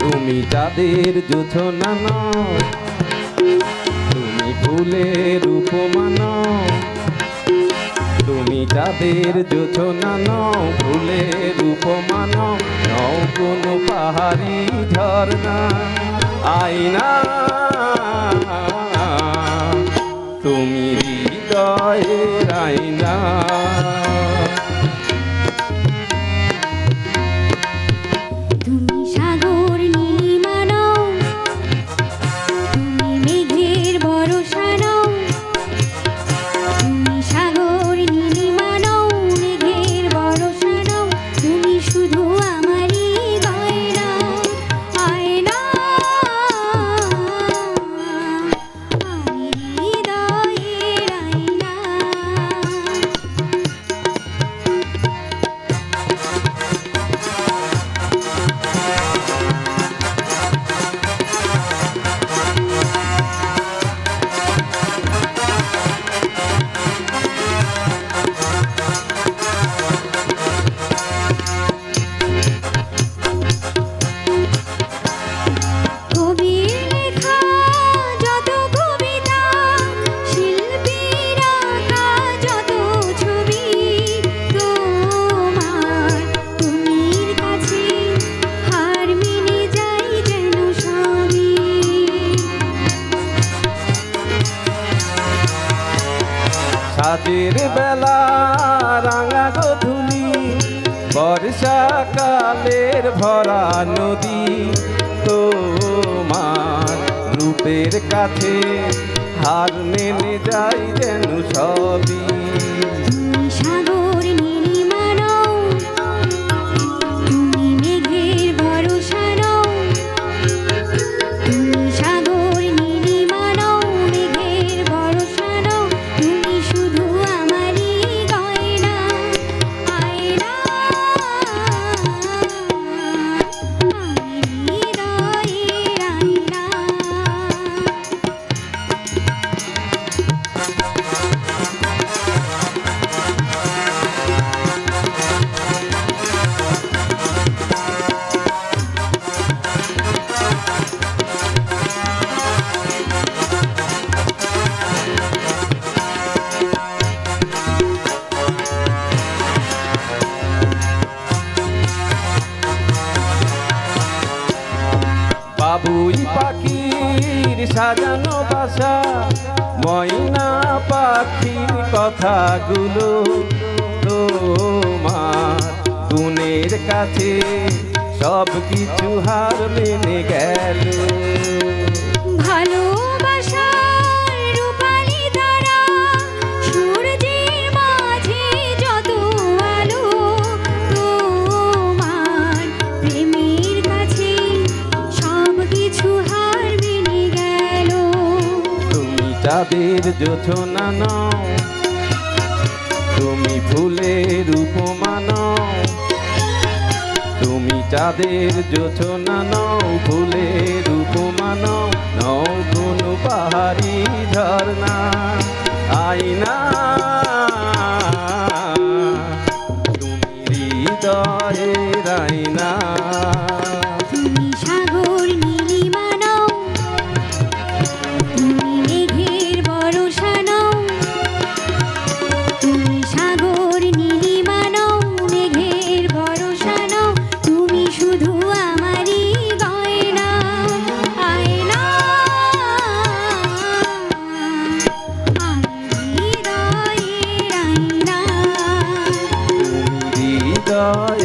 তুমি চাঁদের জোছনা নও তুমি ফুলের উপমান। তুমি চাঁদের জোছনা নও ফুলের উপমান। নও কোনো পাহাড়ি ঝর্ণা আইনা সাজের বেলা রাঙা গধুলি, বর্ষাকালের ভরা নদী, তোমার রূপের কাছে হার মেনে যাই যেন সবই। বাবুই পাখির সাজানো বাসা, ময়না পাখির কথাগুলো তোমার গুণের কাছে সব কিছু হার মেনে গেল। চাঁদের যথ নও তুমি ফুলের উপমান। তুমি চাঁদের যথ নও, ফুলের উপমান। নও কোনো পাহাড়ি ঝর্ণা। আইনা Oh.